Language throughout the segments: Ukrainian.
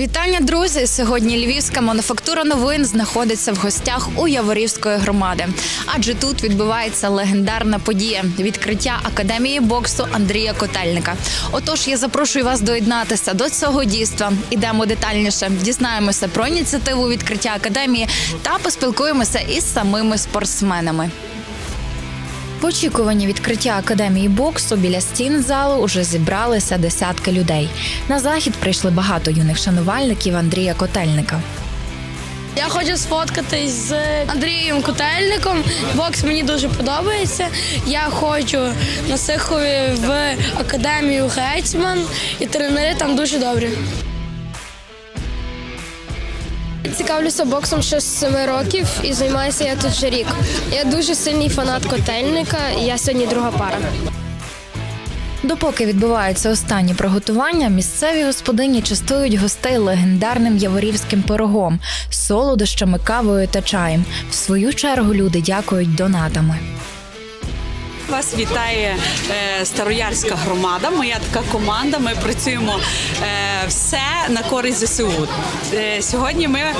Вітання, друзі! Сьогодні Львівська мануфактура новин знаходиться в гостях у Яворівської громади, адже тут відбувається легендарна подія відкриття академії боксу Андрія Котельника. Отож, я запрошую вас доєднатися до цього дійства. Ідемо детальніше, дізнаємося про ініціативу відкриття академії та поспілкуємося із самими спортсменами. В очікуванні відкриття академії боксу біля стін залу уже зібралися десятки людей. На захід прийшли багато юних шанувальників Андрія Котельника. Я хочу сфоткатись з Андрієм Котельником. Бокс мені дуже подобається. Я хочу на Сихові в академію Гетьман, і тренери там дуже добрі. Цікавлюся боксом ще з 7 років і займаюся я тут вже рік. Я дуже сильний фанат котельника, і я сьогодні друга пара. Допоки відбуваються останні приготування, місцеві господині частують гостей легендарним яворівським пирогом, солодощами, кавою та чаєм. В свою чергу люди дякують донатами. Вас вітає е, Староярська громада. Моя така команда. Ми працюємо е, все на користь ЗСУ. Е, сьогодні ми е,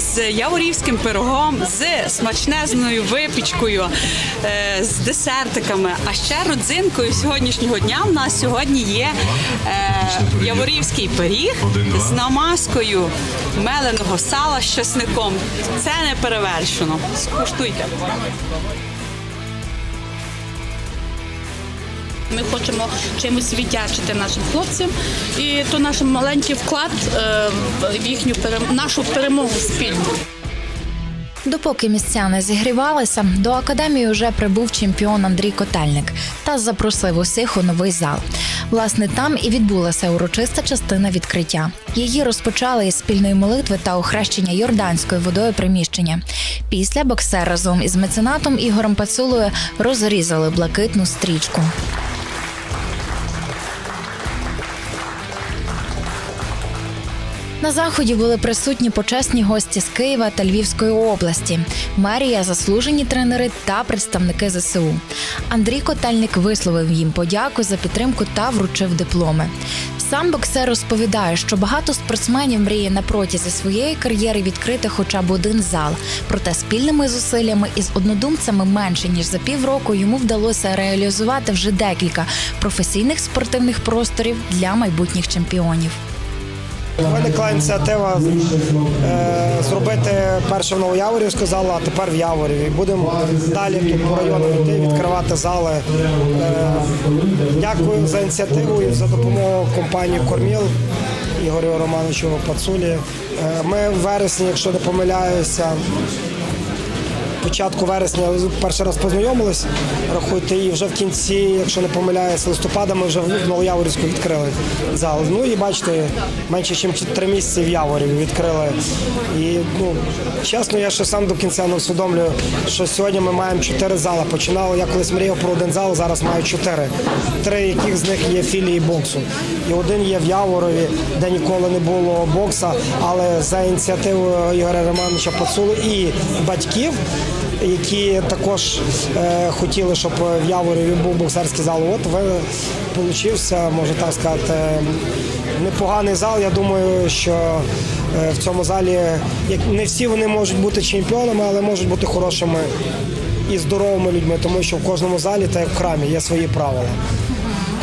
з яворівським пирогом, з смачнезною випічкою, е, з десертиками, а ще родзинкою сьогоднішнього дня. У нас сьогодні є е, яворівський пиріг з намазкою меленого сала з часником. Це не перевершено. Скуштуйте. Ми хочемо чимось віддячити нашим хлопцям, і то наш маленький вклад е, в їхню нашу перемогу спільну. Допоки містяни зігрівалися, до академії вже прибув чемпіон Андрій Котельник та запросив усіх у новий зал. Власне, там і відбулася урочиста частина відкриття. Її розпочали із спільної молитви та охрещення йорданською водою приміщення. Після боксер разом із меценатом Ігорем Пацулою розрізали блакитну стрічку. На заході були присутні почесні гості з Києва та Львівської області, мерія, заслужені тренери та представники ЗСУ. Андрій Котельник висловив їм подяку за підтримку та вручив дипломи. Сам боксер розповідає, що багато спортсменів мріє на протязі своєї кар'єри відкрити хоча б один зал. Проте спільними зусиллями із однодумцями менше ніж за півроку йому вдалося реалізувати вже декілька професійних спортивних просторів для майбутніх чемпіонів. Виникла ініціатива е, зробити перше в Новояворів, сказала, а тепер в Яворіві. Будемо далі тут по району йти, відкривати зали. Е, дякую за ініціативу і за допомогу компанії Корміл Ігорю Романовичу Пацулі. Е, ми в вересні, якщо не помиляюся, початку вересня перший раз познайомились, рахуйте, і вже в кінці, якщо не помиляюсь, листопада ми вже в Новояворівську відкрили зал. Ну і бачите, менше ніж три місяці в Яворі відкрили. І ну, чесно, я ще сам до кінця не усвідомлюю, що сьогодні ми маємо чотири зали. Починали, я колись мріяв про один зал, зараз маю чотири. Три яких з них є філії боксу. І один є в Яворові, де ніколи не було бокса, але за ініціативою Ігоря Романовича Пацулу і батьків які також е, хотіли, щоб в Яворові був боксерський зал. От ви получився, можна так сказати, непоганий зал. Я думаю, що е, в цьому залі як не всі вони можуть бути чемпіонами, але можуть бути хорошими і здоровими людьми, тому що в кожному залі, так як в храмі, є свої правила.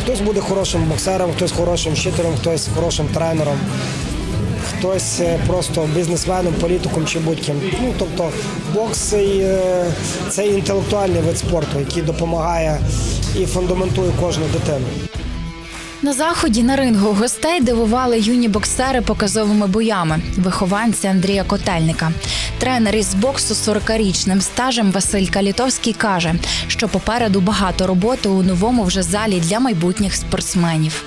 Хтось буде хорошим боксером, хтось хорошим вчителем, хтось хорошим тренером хтось е, просто бізнесменом, політиком чи будь-ким. Ну тобто бокс це, е, інтелектуальний вид спорту, який допомагає і фундаментує кожну дитину. На заході на рингу гостей дивували юні боксери показовими боями, вихованці Андрія Котельника. Тренер із боксу з 40-річним стажем Василь Калітовський каже, що попереду багато роботи у новому вже залі для майбутніх спортсменів.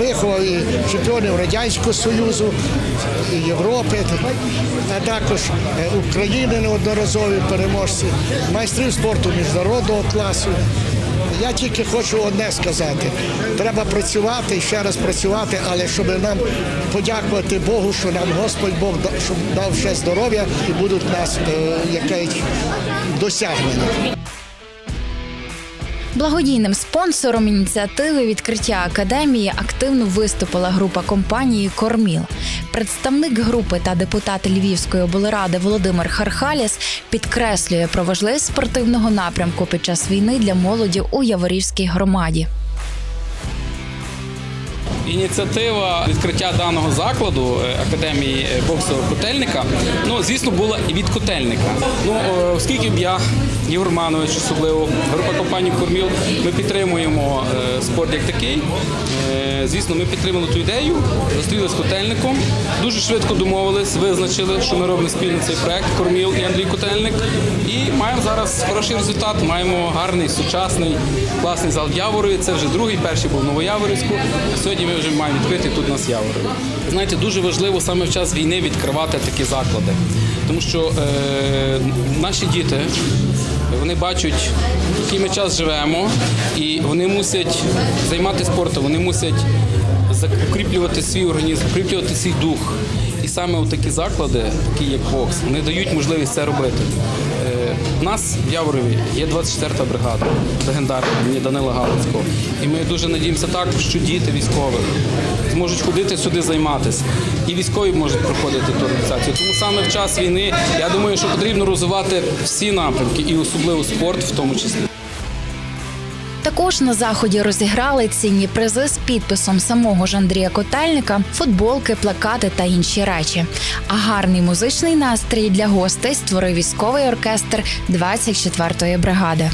Виховав і чемпіонів Радянського Союзу, і Європи, а також е, України неодноразові переможці, майстрів спорту міжнародного класу. Я тільки хочу одне сказати: треба працювати ще раз працювати, але щоб нам подякувати Богу, що нам Господь Бог дав ще здоров'я і будуть нас е, якесь досягнення. Благодійним спонсором ініціативи відкриття академії активно виступила група компанії Корміл. Представник групи та депутат Львівської облради Володимир Хархаліс підкреслює про важливість спортивного напрямку під час війни для молоді у Яворівській громаді. Ініціатива відкриття даного закладу е, академії е, боксу котельника. Ну звісно, була і від котельника. Ну е, оскільки б я Ігор Романович, особливо група компаній Корміл, ми підтримуємо спорт як такий. Звісно, ми підтримали ту ідею, зустрілися з котельником. Дуже швидко домовились, визначили, що ми робимо спільно цей проект Корміл і Андрій Котельник. І маємо зараз хороший результат. Маємо гарний, сучасний, класний зал в Яворові. Це вже другий, перший був в Новояворівську. Сьогодні ми вже маємо відкрити тут нас в Яворові. Знаєте, дуже важливо саме в час війни відкривати такі заклади, тому що е, наші діти. Вони бачать, який ми час живемо, і вони мусять займатися спортом, вони мусять закріплювати свій організм, укріплювати свій дух. І саме такі заклади, такі як бокс, вони дають можливість це робити. У нас в Яворові є 24-та бригада, легендарна імені Данила Галицького. І ми дуже надіємося так, що діти військових зможуть ходити сюди займатися. І військові можуть проходити ту організацію. Тому саме в час війни я думаю, що потрібно розвивати всі напрямки, і особливо спорт в тому числі. Також на заході розіграли цінні призи з підписом самого ж Андрія Котельника, футболки, плакати та інші речі. А гарний музичний настрій для гостей створив військовий оркестр 24-ї бригади.